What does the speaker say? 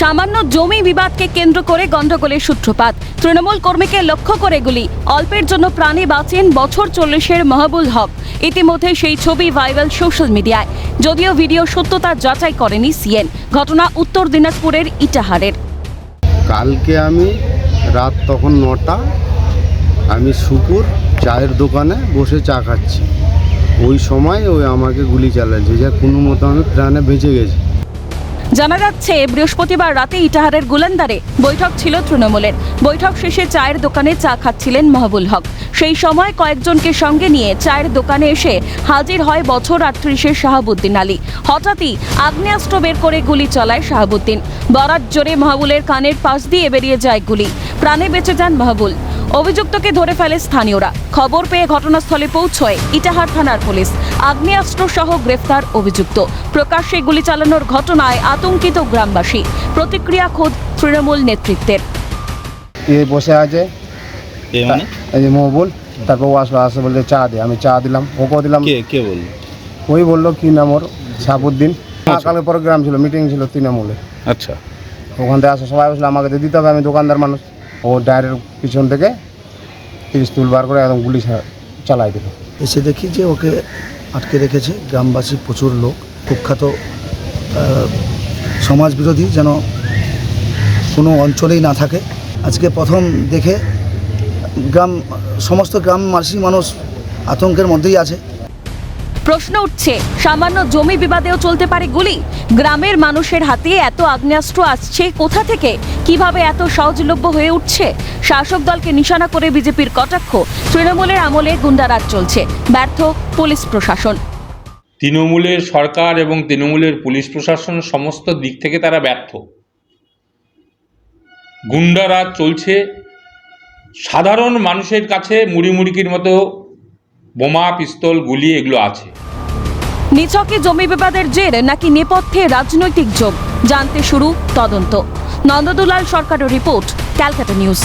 সামান্য জমি বিবাদকে কেন্দ্র করে গন্ডগোলের সূত্রপাত। তৃণমূল কর্মীকে লক্ষ্য করে গুলি। অল্পের জন্য প্রাণে বাঁচেন বছর চল্লিশের মাহবুল হক। ইতিমধ্যে সেই ছবি ভাইরাল সোশ্যাল মিডিয়ায়। যদিও ভিডিও সত্যতা যাচাই করেনি সিএন। ঘটনা উত্তর দিনাজপুরের ইটাহারের। কালকে আমি রাত তখন নটা, আমি সুপুর চায়ের দোকানে বসে চা খাচ্ছি। ওই সময় ওই আমাকে গুলি চালাচ্ছে যা কোনো মতো আমি প্রাণে বেঁচে গেছি। জানা যাচ্ছে, বৃহস্পতিবার রাতে ইটাহারের গুলান্দারে বৈঠক ছিল তৃণমূলের। বৈঠক শেষে চায়ের দোকানে চা খাচ্ছিলেন মাহবুল হক। সেই সময় কয়েকজনকে সঙ্গে নিয়ে চায়ের দোকানে এসে হাজির হয় বছর আটত্রিশের শাহাবুদ্দিন আলী। হঠাৎই আগ্নেয়াস্ত্র বের করে গুলি চালায় শাহাবুদ্দিন। বরাত জোরে মাহবুলের কানের পাশ দিয়ে বেরিয়ে যায় গুলি। প্রাণে বেঁচে যান মাহবুল। অভিযুক্তকে ধরে ফেলে স্থানীয়রা। খবর পেয়ে ঘটনাস্থলে পৌঁছয় ইটাহার থানার পুলিশ। আগ্নেয়াস্ত্র সহ গ্রেফতার অভিযুক্ত। প্রকাশ্যে গুলি চালানোর ঘটনায় আতঙ্কিত গ্রামবাসী। প্রতিক্রিয়া খোদ তৃণমূল নেতৃত্বের। এ বসে আছে। মানে? মহবুল তারপর ও আসলো আসে বলছে চা দে। আমি চা দিলাম ওকেও দিলাম। কে কে বলল? ওই বলল কি নাম ওর? সাবুদ্দিন। কালকে প্রোগ্রাম ছিল মিটিং ছিল তৃণমূলে। আচ্ছা। ওখান থেকে আসে সবাই বসল আমাকে দিতে হবে আমি দোকানদার মানুষ। ও ডায়ের পিছন থেকে পিস্তুল বার করে একদম গুলি চালাই দিল। এসে দেখি যে ওকে আটকে রেখেছে। গ্রামবাসী প্রচুর লোক। কুখ্যাত আহ, সমাজবিরোধী যেন কোনো অঞ্চলেই না থাকে। আজকে প্রথম দেখে গ্রাম সমস্ত গ্রামবাসী মানুষ আতঙ্কের মধ্যেই আছে। প্রশ্ন উঠছে সামান্য জমি বিবাদেও চলতে পারে গুলি? গ্রামের মানুষের হাতে এত আগ্নেয়াস্ত্র আসছে, কোথা থেকে? কীভাবে এত সহজলভ্য হয়ে উঠছে? শাসক দলকে নিশানা করে বিজেপির কটাক্ষ, তৃণমূলের আমলে গুন্ডারাজ চলছে। ব্যর্থ পুলিশ প্রশাসন। তৃণমূলের সরকার এবং তৃণমূলের পুলিশ প্রশাসন সমস্ত দিক থেকে তারা ব্যর্থ। গুন্ডারাজ চলছে। সাধারণ মানুষের কাছে মুড়ি মুড়িকির মতো বোমা, পিস্তল, গুলি এগুলো আছে। নিছকে জমি বিবাদের জের নাকি নেপথ্যে রাজনৈতিক যোগ? জানতে শুরু তদন্ত। নন্দদুলাল সরকারের রিপোর্ট, ক্যালকাটা নিউজ।